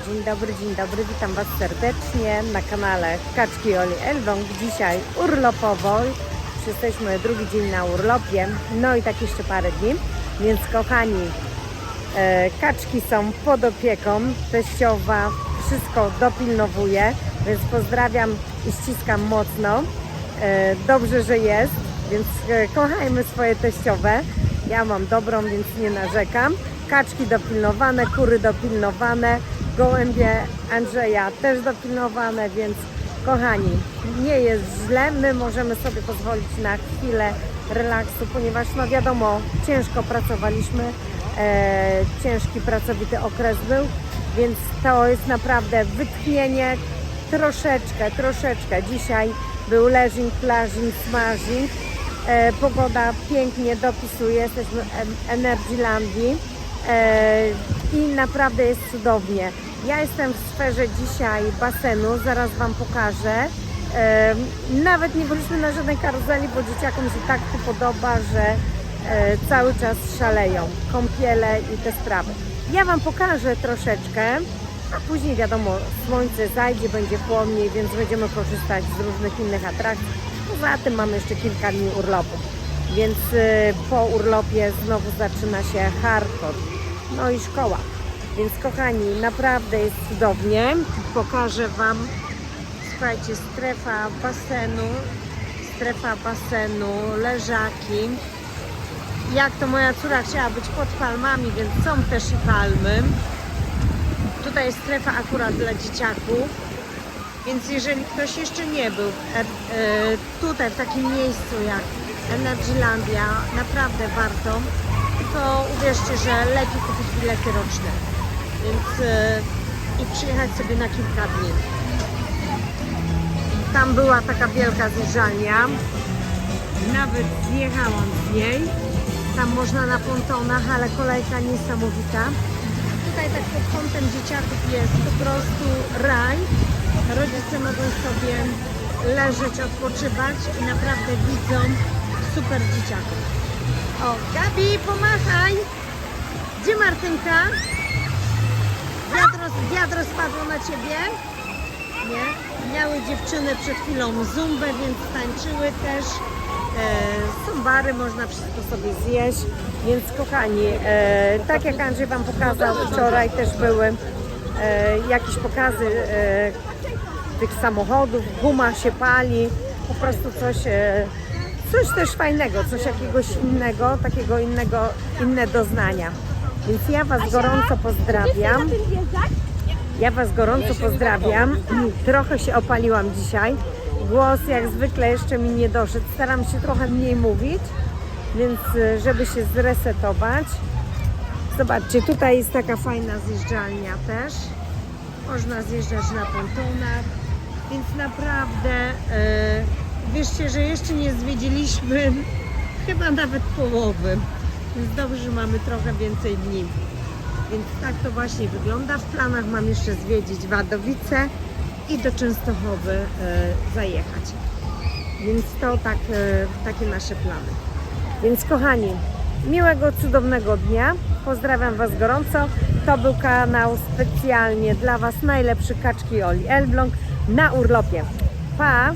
Dzień dobry, dzień dobry, witam Was serdecznie na kanale Kaczki Oli Elwąg. Dzisiaj urlopowo, jesteśmy drugi dzień na urlopie, no i tak jeszcze parę dni, więc kochani, e, kaczki są pod opieką, teściowa wszystko dopilnowuje, więc pozdrawiam i ściskam mocno. E, Dobrze, że jest, więc e, kochajmy swoje teściowe. Ja mam dobrą, więc nie narzekam. Kaczki dopilnowane, kury dopilnowane, gołębie Andrzeja też dopilnowane, więc kochani, nie jest źle. My możemy sobie pozwolić na chwilę relaksu, ponieważ no wiadomo, ciężko pracowaliśmy, e, ciężki, pracowity okres był, więc to jest naprawdę wytchnienie, troszeczkę, troszeczkę. Dzisiaj był leżing, plażing, smażing. E, pogoda pięknie dopisuje, jesteśmy w Energylandii i naprawdę jest cudownie. Ja jestem w sferze dzisiaj basenu, zaraz Wam pokażę. E, nawet nie byliśmy na żadnej karuzeli, bo dzieciakom się tak tu podoba, że e, cały czas szaleją. Kąpiele i te sprawy. Ja Wam pokażę troszeczkę, a później wiadomo, słońce zajdzie, będzie chłodniej, więc będziemy korzystać z różnych innych atrakcji. Poza tym mamy jeszcze kilka dni urlopu, więc y, po urlopie znowu zaczyna się hardcore, no i szkoła. Więc kochani, naprawdę jest cudownie. Pokażę Wam, słuchajcie, strefa basenu, strefa basenu, leżaki. Jak to moja córa chciała być pod palmami, więc są też i palmy. Tutaj jest strefa akurat dla dzieciaków. Więc jeżeli ktoś jeszcze nie był w, e, tutaj w takim miejscu jak Energylandia, naprawdę warto, to uwierzcie, że lepiej kupić bilety roczne. Więc e, i przyjechać sobie na kilka dni. Tam była taka wielka zjeżdżalnia. Nawet zjechałam z niej. Tam można na pontonach, ale kolejka niesamowita. Tutaj tak pod kątem dzieciaków jest po prostu raj. Rodzice mogą sobie leżeć, odpoczywać i naprawdę widzą super dzieciaków. O, Gabi, pomachaj! Gdzie Martynka? Wiadro, wiadro spadło na ciebie? Nie? Miały dziewczyny przed chwilą zumbę, więc tańczyły też. E, są bary, można wszystko sobie zjeść. Więc kochani, e, tak jak Andrzej Wam pokazał, wczoraj też były e, jakieś pokazy e, tych samochodów, guma się pali, po prostu coś, e, coś też fajnego, coś jakiegoś innego, takiego innego, inne doznania. Więc ja Was gorąco pozdrawiam. Ja Was gorąco pozdrawiam. Trochę się opaliłam dzisiaj. Głos jak zwykle jeszcze mi nie doszedł. Staram się trochę mniej mówić, więc e, żeby się zresetować. Zobaczcie, tutaj jest taka fajna zjeżdżalnia też. Można zjeżdżać na pontonach, więc naprawdę e, wierzcie, że jeszcze nie zwiedziliśmy chyba nawet połowy. Więc dobrze, że mamy trochę więcej dni. Więc tak to właśnie wygląda. W planach mam jeszcze zwiedzić Wadowice i do Częstochowy e, zajechać. Więc to tak, e, takie nasze plany. Więc kochani, miłego, cudownego dnia. Pozdrawiam Was gorąco. To był kanał specjalnie dla Was najlepszy kaczki Oli Elbląg na urlopie. Pa!